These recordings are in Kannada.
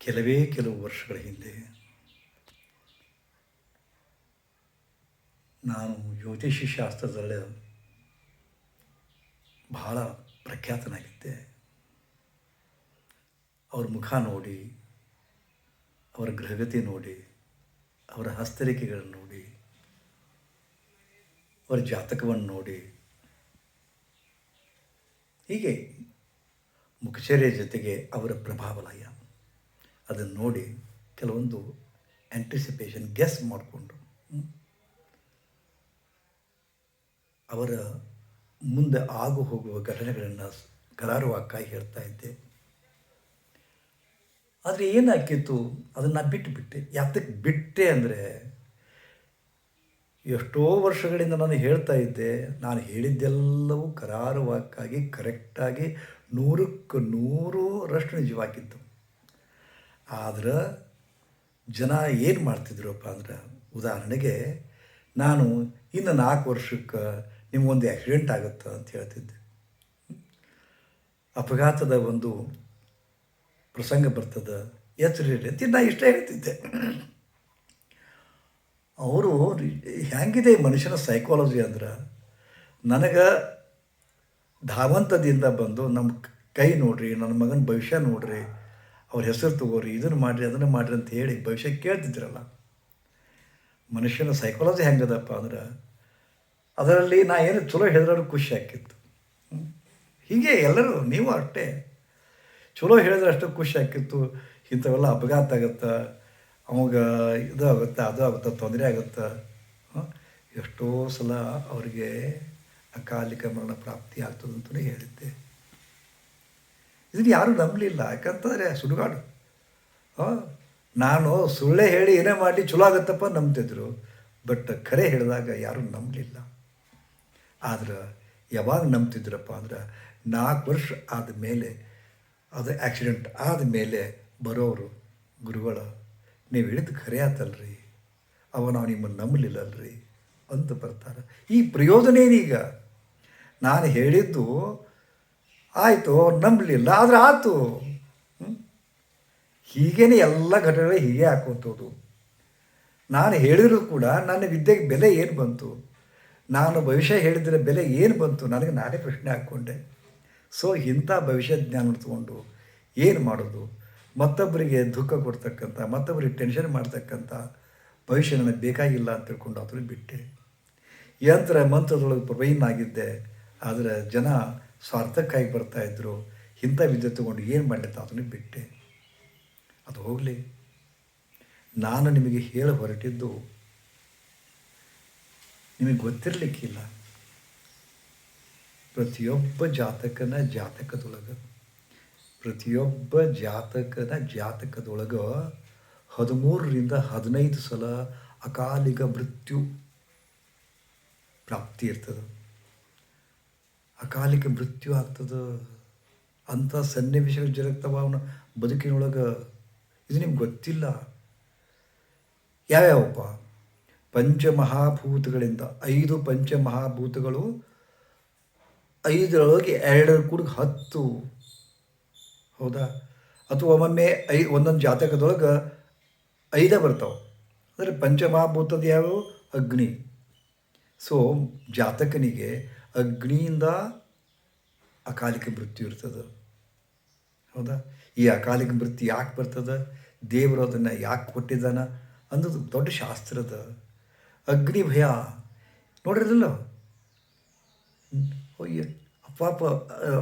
ಕೆಲವೇ ಕೆಲವು ವರ್ಷಗಳ ಹಿಂದೆ ನಾನು ಜ್ಯೋತಿಷಿ ಶಾಸ್ತ್ರದಲ್ಲಿ ಬಹಳ ಪ್ರಖ್ಯಾತನಾಗಿದ್ದೆ. ಅವ್ರ ಮುಖ ನೋಡಿ, ಅವರ ಗ್ರಹಗತಿ ನೋಡಿ, ಅವರ ಹಸ್ತರಿಕೆಗಳನ್ನು ನೋಡಿ, ಅವರ ಜಾತಕವನ್ನು ನೋಡಿ, ಹೀಗೆ ಮುಖಚರ್ಯ ಜೊತೆಗೆ ಅವರ ಪ್ರಭಾವಲಯ. ಅದನ್ನು ನೋಡಿ ಕೆಲವೊಂದು ಆ್ಯಂಟಿಸಿಪೇಷನ್ ಗೆಸ್ ಮಾಡಿಕೊಂಡು ಅವರ ಮುಂದೆ ಆಗು ಹೋಗುವ ಘಟನೆಗಳನ್ನು ಕರಾರುವಾಕ್ಕಾಗಿ ಹೇಳ್ತಾ ಇದ್ದೆ. ಆದರೆ ಏನಾಕಿತ್ತು ಅದನ್ನು ಬಿಟ್ಟು ಬಿಟ್ಟೆ. ಯಾತಕ್ಕೆ ಬಿಟ್ಟೆ ಅಂದರೆ, ಎಷ್ಟೋ ವರ್ಷಗಳಿಂದ ನಾನು ಹೇಳ್ತಾ ಇದ್ದೆ, ನಾನು ಹೇಳಿದ್ದೆಲ್ಲವೂ ಕರಾರುವಾಕ್ಕಾಗಿ ಕರೆಕ್ಟಾಗಿ ನೂರಕ್ಕೆ ನೂರರಷ್ಟು ನಿಜವಾಗಿತ್ತು. ಆದ್ರೆ ಜನ ಏನು ಮಾಡ್ತಿದ್ರಪ್ಪ ಅಂದ್ರೆ ಉದಾಹರಣೆಗೆ ನಾನು ಇನ್ನು ನಾಲ್ಕು ವರ್ಷಕ್ಕೆ ನಿಮಗೊಂದು ಆ್ಯಕ್ಸಿಡೆಂಟ್ ಆಗುತ್ತೆ ಅಂತ ಹೇಳ್ತಿದ್ದೆ. ಅಪಘಾತದ ಒಂದು ಪ್ರಸಂಗ ಬರ್ತದೆ, ಎಚ್ಚರಿ ಅಂತ ನಾ ಇಷ್ಟ ಹೇಳ್ತಿದ್ದೆ. ಅವರು ಹೆಂಗಿದೆ ಮನುಷ್ಯನ ಸೈಕಾಲಜಿ ಅಂದ್ರೆ ನನಗೆ ಧಾವಂತದಿಂದ ಬಂದು ನಮ್ಮ ಕೈ ನೋಡ್ರಿ, ನನ್ನ ಮಗನ ಭವಿಷ್ಯ ನೋಡ್ರಿ ಅವ್ರ ಹೆಸರು ತಗೋರಿ, ಇದನ್ನು ಮಾಡಿರಿ, ಅದನ್ನು ಮಾಡಿರಿ ಅಂತ ಹೇಳಿ ಭವಿಷ್ಯ ಕೇಳ್ತಿದ್ರಲ್ಲ. ಮನುಷ್ಯನ ಸೈಕಾಲಜಿ ಹೆಂಗದಪ್ಪ ಅಂದ್ರೆ ಅದರಲ್ಲಿ ನಾ ಏನು ಚಲೋ ಹೇಳಿದ್ರೆ ಖುಷಿ ಆಕಿತ್ತು ಹೀಗೆ ಎಲ್ಲರೂ, ನೀವು ಅಷ್ಟೇ. ಚಲೋ ಹೇಳಿದ್ರೆ ಅಷ್ಟು ಖುಷಿ ಆಕಿತ್ತು ಇಂಥವೆಲ್ಲ ಅಪಘಾತ ಆಗುತ್ತೆ, ಅವಾಗ ಇದು ಆಗುತ್ತೆ, ಅದು ಆಗುತ್ತೆ, ತೊಂದರೆ ಆಗುತ್ತೆ. ಎಷ್ಟೋ ಸಲ ಅವರಿಗೆ ಅಕಾಲಿಕ ಮರಣ ಪ್ರಾಪ್ತಿ ಆಗ್ತದಂತಲೇ ಹೇಳಿದ್ದೆ. ಇದನ್ನು ಯಾರೂ ನಂಬಲಿಲ್ಲ. ಯಾಕಂತಂದರೆ ಸುಡುಗಾಡು. ನಾನು ಸುಳ್ಳೆ ಹೇಳಿ ಏನೇ ಮಾಡಲಿ ಚಲೋ ಆಗುತ್ತಪ್ಪ ನಂಬ್ತಿದ್ರು. ಬಟ್ ಕರೆ ಹೇಳಿದಾಗ ಯಾರೂ ನಂಬಲಿಲ್ಲ. ಆದ್ರೆ ಯಾವಾಗ ನಂಬ್ತಿದ್ರಪ್ಪ ಅಂದ್ರೆ ನಾಲ್ಕು ವರ್ಷ ಆದ ಮೇಲೆ, ಅದು ಆ್ಯಕ್ಸಿಡೆಂಟ್ ಆದ ಮೇಲೆ ಬರೋರು, ಗುರುಗಳು, ನೀವು ಹೇಳಿದ್ದು ಖರೆ ಆತಲ್ರಿ. ಅವ ನಾವು ನಿಮ್ಮನ್ನು ನಂಬಲಿಲ್ಲಲ್ರಿ ಅಂತ ಬರ್ತಾರೆ. ಈ ಪ್ರಯೋಜನ ಏನೀಗ ನಾನು ಹೇಳಿದ್ದು ಆಯಿತು, ಅವ್ರು ನಂಬಲಿಲ್ಲ ಆದರೆ ಆಯಿತು ಹೀಗೇನೆ ಎಲ್ಲ ಘಟನೆಗಳು ಹೀಗೆ ಹಾಕುವಂಥದ್ದು ನಾನು ಹೇಳಿದರೂ ಕೂಡ ನನ್ನ ವಿದ್ಯೆಗೆ ಬೆಲೆ ಏನು ಬಂತು? ನಾನು ಭವಿಷ್ಯ ಹೇಳಿದರೆ ಬೆಲೆ ಏನು ಬಂತು? ನನಗೆ ನಾನೇ ಪ್ರಶ್ನೆ ಹಾಕ್ಕೊಂಡೆ. ಸೊ ಇಂಥ ಭವಿಷ್ಯ ಜ್ಞಾನ ತಗೊಂಡು ಏನು ಮಾಡೋದು? ಮತ್ತೊಬ್ಬರಿಗೆ ದುಃಖ ಕೊಡ್ತಕ್ಕಂಥ, ಮತ್ತೊಬ್ಬರಿಗೆ ಟೆನ್ಷನ್ ಮಾಡ್ತಕ್ಕಂಥ ಭವಿಷ್ಯ ನನಗೆ ಬೇಕಾಗಿಲ್ಲ ಅಂತ ತಿಳ್ಕೊಂಡು ಅದನ್ನು ಬಿಟ್ಟೆ. ಯಂತ್ರ ಮಂತ್ರದೊಳಗೆ ಪ್ರವೀಣ್ ಆಗಿದ್ದೆ ಆದರೆ ಜನ ಸ್ವಾರ್ಥಕ್ಕಾಗಿ ಇದ್ದರು ಇಂಥ ವಿದ್ಯೆ ತಗೊಂಡು ಏನು ಮಾಡಲಿತ್ತ ಅದನ್ನು ಬಿಟ್ಟೆ. ಅದು ಹೋಗಲಿ. ನಾನು ನಿಮಗೆ ಹೇಳ ಹೊರಟಿದ್ದು ನಿಮಗೆ ಗೊತ್ತಿರಲಿಕ್ಕಿಲ್ಲ. ಪ್ರತಿಯೊಬ್ಬ ಜಾತಕನ ಜಾತಕದೊಳಗೆ, ಪ್ರತಿಯೊಬ್ಬ ಜಾತಕನ ಜಾತಕದೊಳಗೆ ಹದಿಮೂರರಿಂದ ಹದಿನೈದು ಸಲ ಅಕಾಲಿಕ ಮೃತ್ಯು ಪ್ರಾಪ್ತಿ ಇರ್ತದೆ. ಅಕಾಲಿಕ ಮೃತ್ಯು ಆಗ್ತದೆ ಅಂಥ ಸನ್ನಿವೇಶಗಳು ಜರುಗ್ತವ ಅವನ ಬದುಕಿನೊಳಗೆ ಇದು ನಿಮ್ಗೆ ಗೊತ್ತಿಲ್ಲ. ಯಾವ್ಯಾವಪ್ಪ? ಪಂಚಮಹಾಭೂತಗಳಿಂದ ಐದು ಪಂಚಮಹಾಭೂತಗಳು, ಐದರೊಳಗೆ ಎರಡರ ಕೂಡ ಹತ್ತು. ಹೌದಾ? ಅಥವಾ ಒಮ್ಮೊಮ್ಮೆ ಐ, ಒಂದೊಂದು ಜಾತಕದೊಳಗೆ ಐದ ಬರ್ತಾವೆ. ಅಂದರೆ ಪಂಚಮಹಾಭೂತದ ಯಾವ್ಯಾವು? ಅಗ್ನಿ. ಸೊ ಜಾತಕನಿಗೆ ಅಗ್ನಿಯಿಂದ ಅಕಾಲಿಕ ಮೃತ್ಯು ಇರ್ತದೆ. ಹೌದಾ? ಈ ಅಕಾಲಿಕ ಮೃತ್ಯು ಯಾಕೆ ಬರ್ತದೆ? ದೇವರು ಅದನ್ನು ಯಾಕೆ ಕೊಟ್ಟಿದ್ದಾನ ಅನ್ನೋದು ದೊಡ್ಡ ಶಾಸ್ತ್ರದ ಅಗ್ನಿ ಭಯ. ನೋಡಿರಲಿಲ್ಲ ಪಾಪ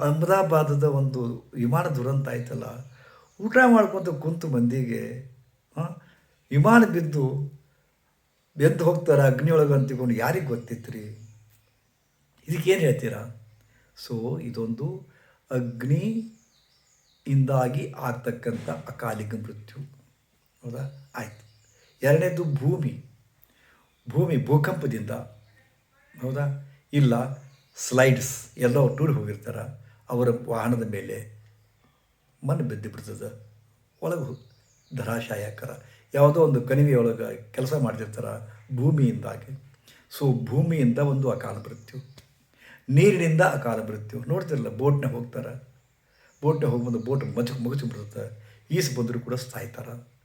ಅಹಮದಾಬಾದದ ಒಂದು ವಿಮಾನ ದುರಂತ ಆಯ್ತಲ್ಲ? ಊಟ ಮಾಡ್ಕೊತ ಕುಂತು ಮಂದಿಗೆ ವಿಮಾನ ಬಿದ್ದು ಬೆದ್ದು ಹೋಗ್ತಾರೆ ಅಗ್ನಿಯೊಳಗೆ ಅಂತಿಕೊಂಡು ಯಾರಿಗೆ ಗೊತ್ತಿತ್ತು ರೀ ಇದಕ್ಕೇನು ಹೇಳ್ತೀರಾ? ಸೊ ಇದೊಂದು ಅಗ್ನಿ ಇಂದಾಗಿ ಆಗ್ತಕ್ಕಂಥ ಅಕಾಲಿಕ ಮೃತ್ಯು. ಹೌದಾ? ಆಯಿತು. ಎರಡನೇದು ಭೂಮಿ. ಭೂಮಿ ಭೂಕಂಪದಿಂದ. ಹೌದಾ? ಇಲ್ಲ, ಸ್ಲೈಡ್ಸ್ ಎಲ್ಲೋ ಟೂರ್ ಹೋಗಿರ್ತಾರೆ. ಅವರ ವಾಹನದ ಮೇಲೆ ಮಣ್ಣು ಬಿದ್ದು ಬಿಡ್ತದೆ. ಒಳಗೆ ಧರಾಶಾಯಕರ. ಯಾವುದೋ ಒಂದು ಕಣಿವೆಯೊಳಗೆ ಕೆಲಸ ಮಾಡ್ತಿರ್ತಾರೆ ಭೂಮಿಯಿಂದಾಗಿ. ಸೊ ಭೂಮಿಯಿಂದ ಒಂದು ಅಕಾಲ ಮೃತ್ಯು. ನೀರಿನಿಂದ ಅಕಾಲ ಮೃತ್ಯು. ನೋಡ್ತಿರಲ್ಲ ಬೋಟ್ನಾಗ ಹೋಗ್ತಾರೆ. ಬೋಟ್ನಾಗ ಹೋಗಿ ಬಂದು ಬೋಟ್ ಮಜ ಮುಗಿಸಿ ಬಿಡುತ್ತೆ. ಈಸು ಬಂದರೂ ಕೂಡ ಸಾಯ್ತಾರೆ.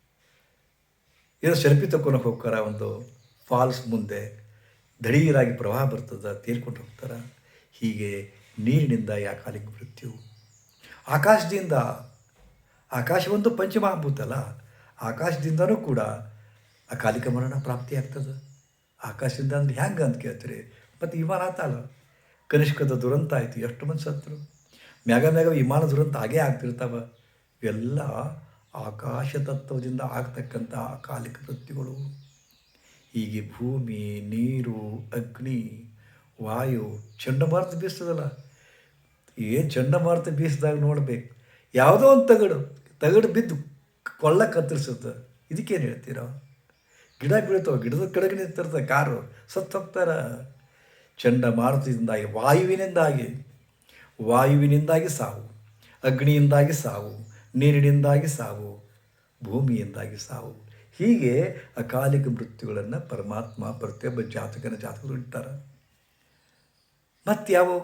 ಏನೋ ಸೆಲ್ಫಿ ತಕ್ಕೊಂಡು ಹೋಗ್ತಾರೆ ಒಂದು ಫಾಲ್ಸ್ ಮುಂದೆ. ದಡೀರಾಗಿ ಪ್ರವಾಹ ಬರ್ತದೆ, ತೀರ್ಕೊಂಡು ಹೋಗ್ತಾರೆ. ಹೀಗೆ ನೀರಿನಿಂದ ಯಾಕಾಲಿಕ ಮೃತ್ಯು. ಆಕಾಶದಿಂದ ಆಕಾಶವಂತೂ ಪಂಚಮಹಾಭೂತ ಅಲ್ಲ, ಆಕಾಶದಿಂದನೂ ಕೂಡ ಅಕಾಲಿಕ ಮರಣ ಪ್ರಾಪ್ತಿಯಾಗ್ತದೆ. ಆಕಾಶದಿಂದ ಅಂದ್ರೆ ಹೆಂಗೆ ಅಂತ ಕೇಳ್ತೀರಿ. ಮತ್ತು ವಿಮಾನ ಆತಲ್ಲ ಕನಿಷ್ಕದ ದುರಂತ ಆಯಿತು. ಎಷ್ಟು ಮಂದಿ ಸತ್ರು ಮ್ಯಾಗ ಮ್ಯಾಗ ವಿಮಾನ ದುರಂತ ಹಾಗೇ ಆಗ್ತಿರ್ತಾವ. ಇವೆಲ್ಲ ಆಕಾಶ ತತ್ವದಿಂದ ಆಗ್ತಕ್ಕಂಥ ಅಕಾಲಿಕ ವೃತ್ತಿಗಳು. ಹೀಗೆ ಭೂಮಿ, ನೀರು, ಅಗ್ನಿ, ವಾಯು, ಚಂಡಮಾರುತ ಬೀಸ್ತದಲ್ಲ? ಏನು ಚಂಡಮಾರುತ ಬೀಸಿದಾಗ ನೋಡಬೇಕು. ಯಾವುದೋ ಒಂದು ತಗಡು ತಗಡು ಬಿದ್ದು ಕೊಳ್ಳ ಕತ್ತರಿಸುತ್ತೆ. ಇದಕ್ಕೇನು ಹೇಳ್ತೀರಾ? ಗಿಡ ಬೀಳ್ತಾವೆ, ಗಿಡದ ಕೆಳಗೆ ನಿಂತಿರ್ತದೆ ಕಾರು. ಸತ್ತು ಹೋಗ್ತಾರ ಚಂಡಮಾರುತದಿಂದಾಗಿ ವಾಯುವಿನಿಂದಾಗಿ ವಾಯುವಿನಿಂದಾಗಿ ಸಾವು, ಅಗ್ನಿಯಿಂದಾಗಿ ಸಾವು, ನೀರಿನಿಂದಾಗಿ ಸಾವು, ಭೂಮಿಯಿಂದಾಗಿ ಸಾವು. ಹೀಗೆ ಅಕಾಲಿಕ ಮೃತ್ಯುಗಳನ್ನು ಪರಮಾತ್ಮ ಪ್ರತಿಯೊಬ್ಬ ಜಾತಕನ ಜಾತಕರು ಇಡ್ತಾರೆ. ಯಾವು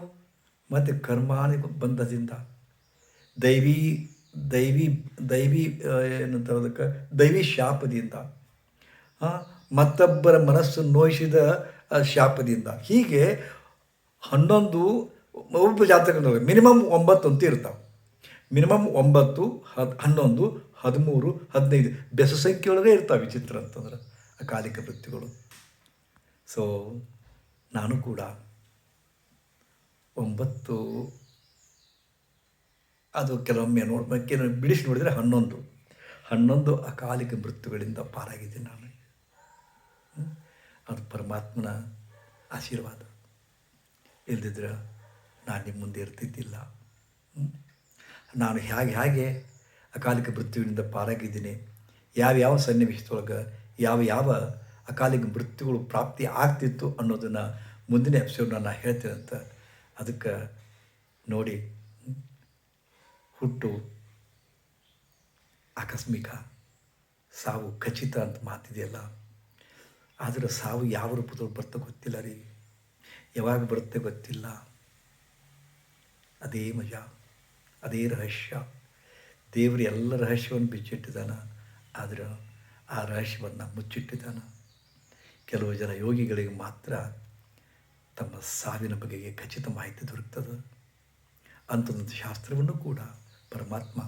ಮತ್ತು ಕರ್ಮಾನಿ ಬಂಧದಿಂದ. ದೈವಿ ದೈವಿ ದೈವಿ ಏನಂತಾರೆ ಅದಕ್ಕೆ? ದೈವಿ ಶಾಪದಿಂದ. ಮತ್ತೊಬ್ಬರ ಮನಸ್ಸು ನೋಯಿಸಿದ ಶಾಪದಿಂದ. ಹೀಗೆ ಹನ್ನೊಂದು ಒಬ್ಬ ಜಾತಕ ಮಿನಿಮಮ್ ಒಂಬತ್ತು ಅಂತ ಇರ್ತಾವೆ. ಮಿನಿಮಮ್ ಒಂಬತ್ತು, ಹದ್, ಹನ್ನೊಂದು, ಹದಿಮೂರು, ಹದಿನೈದು, ಬೆಸ ಸಂಖ್ಯೆಯೊಳಗೆ ಇರ್ತಾವೆ ವಿಚಿತ್ರ ಅಂತಂದ್ರೆ ಅಕಾಲಿಕ ವೃತ್ತಿಗಳು. ಸೊ ನಾನು ಕೂಡ ಒಂಬತ್ತು, ಅದು ಕೆಲವೊಮ್ಮೆ ನೋಡ್ ಕೆಲವೊಮ್ಮೆ ಬಿಡಿಸಿ ನೋಡಿದರೆ ಹನ್ನೊಂದು. ಹನ್ನೊಂದು ಅಕಾಲಿಕ ಮೃತ್ಯುಗಳಿಂದ ಪಾರಾಗಿದ್ದೀನಿ ನಾನು? ಅದು ಪರಮಾತ್ಮನ ಆಶೀರ್ವಾದ. ಇಲ್ದಿದ್ರೆ ನಾನು ನಿಮ್ಮ ಮುಂದೆ ಇರ್ತಿದ್ದಿಲ್ಲ. ನಾನು ಹೇಗೆ ಹೇಗೆ ಅಕಾಲಿಕ ಮೃತ್ಯುವಿನಿಂದ ಪಾರಾಗಿದ್ದೀನಿ. ಯಾವ ಯಾವ ಸನ್ನಿವೇಶದೊಳಗೆ ಯಾವ ಯಾವ ಅಕಾಲಿಕ ಮೃತ್ಯುಗಳು ಪ್ರಾಪ್ತಿ ಆಗ್ತಿತ್ತು ಅನ್ನೋದನ್ನು ಮುಂದಿನ ಎಪಿಸೋಡ್ ನಾನು ಹೇಳ್ತೇನೆ ಅಂತ ಅದಕ್ಕೆ ನೋಡಿ. ಹುಟ್ಟು ಆಕಸ್ಮಿಕ ಸಾವು ಖಚಿತ ಅಂತ ಮಾತಿದೆಯಲ್ಲ. ಆದರೆ ಸಾವು ಯಾವ ರೂಪದಲ್ಲಿ ಬರ್ತೋ ಗೊತ್ತಿಲ್ಲ ರೀ. ಯಾವಾಗ ಬರುತ್ತೆ ಗೊತ್ತಿಲ್ಲ. ಅದೇ ಮಜಾ, ಅದೇ ರಹಸ್ಯ. ದೇವರು ಎಲ್ಲ ರಹಸ್ಯವನ್ನು ಬಿಚ್ಚಿಟ್ಟಿದ್ದಾನ. ಆದರೆ ಆ ರಹಸ್ಯವನ್ನು ಮುಚ್ಚಿಟ್ಟಿದ್ದಾನ. ಕೆಲವು ಜನ ಯೋಗಿಗಳಿಗೆ ಮಾತ್ರ ತಮ್ಮ ಸಾವಿನ ಬಗೆಗೆ ಖಚಿತ ಮಾಹಿತಿ ದೊರಕ್ತದೆ. ಅಂತಂದು ಶಾಸ್ತ್ರವನ್ನು ಕೂಡ ಪರಮಾತ್ಮ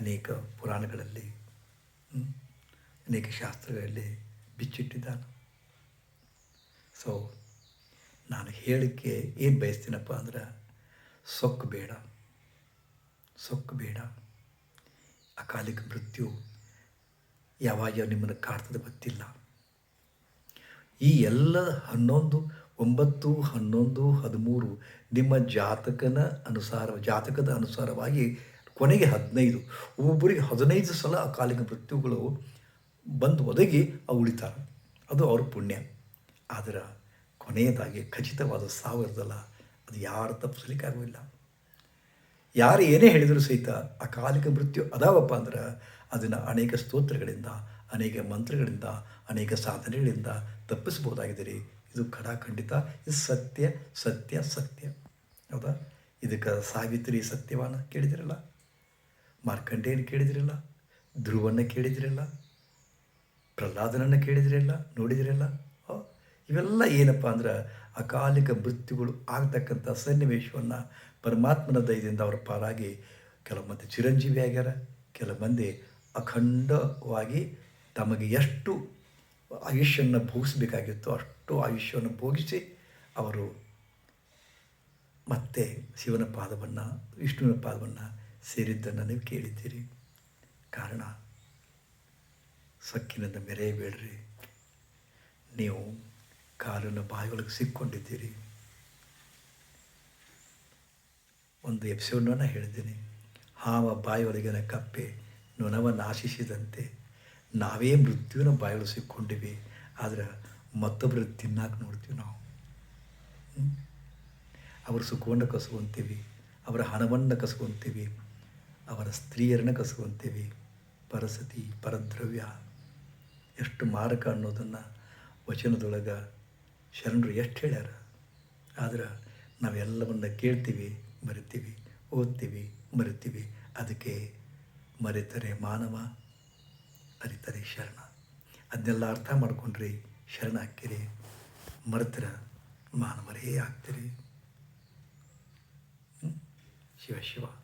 ಅನೇಕ ಪುರಾಣಗಳಲ್ಲಿ ಅನೇಕ ಶಾಸ್ತ್ರಗಳಲ್ಲಿ ಬಿಚ್ಚಿಟ್ಟಿದ್ದಾನೆ. ಸೊ ನಾನು ಹೇಳಕ್ಕೆ ಏನು ಬಯಸ್ತೀನಪ್ಪ ಅಂದ್ರೆ, ಸೊಕ್ಕು ಬೇಡ ಸೊಕ್ಕು ಬೇಡ. ಅಕಾಲಿಕ ಮೃತ್ಯು ಯಾವಾಗ ನಿಮ್ಮನ್ನು ಕಾಡ್ತದೆ ಗೊತ್ತಿಲ್ಲ. ಈ ಎಲ್ಲ ಹನ್ನೊಂದು, ಒಂಬತ್ತು, ಹನ್ನೊಂದು, ಹದಿಮೂರು ನಿಮ್ಮ ಜಾತಕನ ಅನುಸಾರ, ಜಾತಕದ ಅನುಸಾರವಾಗಿ ಕೊನೆಗೆ ಹದಿನೈದು ಒಬ್ಬೊಬ್ಬರಿಗೆ ಹದಿನೈದು ಸಲ ಅಕಾಲಿಕ ಮೃತ್ಯುಗಳು ಬಂದು ಒದಗಿ ಅವು ಉಳಿತಾರೆ. ಅದು ಅವ್ರ ಪುಣ್ಯ. ಆದರೆ ಕೊನೆಯದಾಗಿ ಖಚಿತವಾದ ಸಾವು ಇರೋದಲ್ಲ ಅದು ಯಾರು ತಪ್ಪಿಸ್ಲಿಕ್ಕಾಗೋಲ್ಲ ಯಾರು ಏನೇ ಹೇಳಿದರೂ ಸಹಿತ ಅಕಾಲಿಕ ಮೃತ್ಯು ಅದಾವಪ್ಪ ಅಂದ್ರೆ ಅದನ್ನು ಅನೇಕ ಸ್ತೋತ್ರಗಳಿಂದ, ಅನೇಕ ಮಂತ್ರಗಳಿಂದ, ಅನೇಕ ಸಾಧನೆಗಳಿಂದ ತಪ್ಪಿಸ್ಬೋದಾಗಿದೆ ರೀ ಇದು ಖಡಾಖಂಡಿತ, ಇದು ಸತ್ಯ ಸತ್ಯ ಸತ್ಯ. ಹೌದಾ? ಇದಕ್ಕೆ ಸಾವಿತ್ರಿ ಸತ್ಯವಾನ ಕೇಳಿದಿರಲ್ಲ? ಮಾರ್ಕಂಡೇಯನ ಕೇಳಿದಿರಲ್ಲ? ಧ್ರುವನ್ನ ಕೇಳಿದಿರಲ್ಲ? ಪ್ರಹ್ಲಾದನನ್ನು ಕೇಳಿದಿರಲ್ಲ, ನೋಡಿದಿರಲ್ಲ? ಇವೆಲ್ಲ ಏನಪ್ಪ ಅಂದ್ರೆ ಅಕಾಲಿಕ ಮೃತ್ಯುಗಳು ಆಗ್ತಕ್ಕಂಥ ಸನ್ನಿವೇಶವನ್ನು ಪರಮಾತ್ಮನ ದಯದಿಂದ ಅವರ ಪಾರಾಗಿ ಕೆಲವು ಮಂದಿ ಚಿರಂಜೀವಿ ಆಗ್ಯಾರ, ಕೆಲವು ಮಂದಿ ಅಖಂಡವಾಗಿ ತಮಗೆ ಎಷ್ಟು ಆಯುಷ್ಯವನ್ನು ಭೋಗಿಸಬೇಕಾಗಿತ್ತು ಅಷ್ಟು ಆಯುಷ್ಯವನ್ನು ಭೋಗಿಸಿ ಅವರು ಮತ್ತೆ ಶಿವನ ಪಾದವನ್ನು, ವಿಷ್ಣುವಿನ ಪಾದವನ್ನು ಸೇರಿದ್ದನ್ನು ನೀವು ಕೇಳಿದ್ದೀರಿ. ಕಾರಣ ಸಕ್ಕಿನಿಂದ ಮೆರೆಯಬೇಡ್ರಿ. ನೀವು ಕಾಲನ್ನು ಬಾಯಿಯೊಳಗೆ ಸಿಕ್ಕೊಂಡಿದ್ದೀರಿ. ಒಂದು ಎಪ್ಸೋಡ್ನ ಹೇಳಿದ್ದೀನಿ. ಹಾವ ಬಾಯಿಯೊಳಗಿನ ಕಪ್ಪೆ ನೊಣವನ್ನು ಆಶಿಸಿದಂತೆ ನಾವೇ ಮೃತ್ಯುವಿನ ಬಾಯಿಗಳು ಸಿಕ್ಕೊಂಡಿವಿ. ಆದರೆ ಮತ್ತೊಬ್ಬರು ತಿನ್ನಕ್ಕೆ ನೋಡ್ತೀವಿ ನಾವು. ಅವರು ಅವರ ಸುಖವನ್ನು ಕಸ್ಕೊಂತೀವಿ ಅವರ ಹಣವನ್ನು ಕಸ್ಕೊಂತೀವಿ ಅವರ ಸ್ತ್ರೀಯರನ್ನ ಕಸ್ಕೊಂತೀವಿ ಪರಸತಿ, ಪರದ್ರವ್ಯ. ಎಷ್ಟು ಮಾರಕ ಅನ್ನೋದನ್ನು ವಚನದೊಳಗೆ ಶರಣರು ಎಷ್ಟು ಹೇಳ್ಯಾರ? ಆದ್ರೆ ನಾವೆಲ್ಲವನ್ನ ಕೇಳ್ತೀವಿ, ಮರಿತೀವಿ, ಓದ್ತೀವಿ, ಮರಿತೀವಿ. ಅದಕ್ಕೆ ಮರೆತರೆ ಮಾನವ, ಅರಿತರೆ ಶರಣ. ಅದನ್ನೆಲ್ಲ ಅರ್ಥ ಮಾಡ್ಕೊಂಡ್ರಿ, ಶರಣ ಹಾಕ್ಕಿರಿ ಮರೆತರ ಮಾನವರೇ ಆಗ್ತೀರಿ? ಶಿವ ಶಿವ.